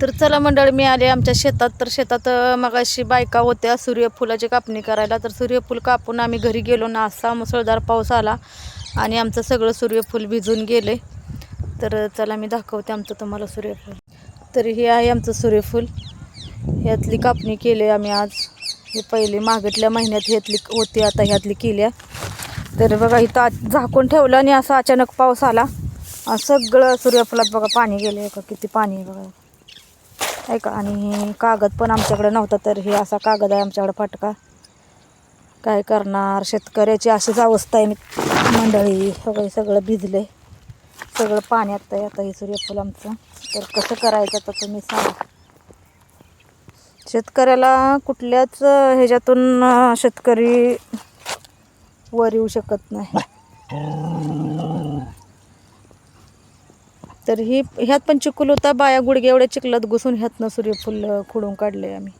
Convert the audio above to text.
तर चला मंडळ मी आले आमच्या शेतात. तर शेतात मगाशी बायका होत्या सूर्यफुलाची कापणी करायला. तर सूर्यफूल कापून आम्ही घरी गेलो. ना असा मुसळधार पाऊस आला आणि आमचं सगळं सूर्यफूल भिजून गेले. तर चला मी दाखवते आमचं तुम्हाला सूर्यफूल. तर हे आहे आमचं सूर्यफूल. ह्यातली कापणी केली आम्ही आज. हे पहिले मागटल्या महिन्यात ह्यातली होती आता ह्यातली केल्या. तर बघा इथं आज झाकून ठेवलं आणि असं अचानक पाऊस आला. सगळं सूर्यफुलात बघा पाणी गेलं का किती पाणी आहे बघा. आहे का? आणि कागद पण आमच्याकडे नव्हता तर हे असा कागद आहे आमच्याकडे फाटका. काय करणार? शेतकऱ्याची अशीच अवस्था आहे. मी- मंडळी सगळं सगळं भिजले सगळं पाण्यात आहे आता हे सूर्यफूल आमचं. तर कसं करायचं तर तुम्ही सांगा. शेतकऱ्याला कुठल्याच ह्याच्यातून शेतकरी वर येऊ शकत नाही. तर ही ह्यात पण चिखल होता बाया गुडघे एवढ्या चिखलात घुसून ह्यातनं सूर्यफुल खोडून खुडून काढले आम्ही.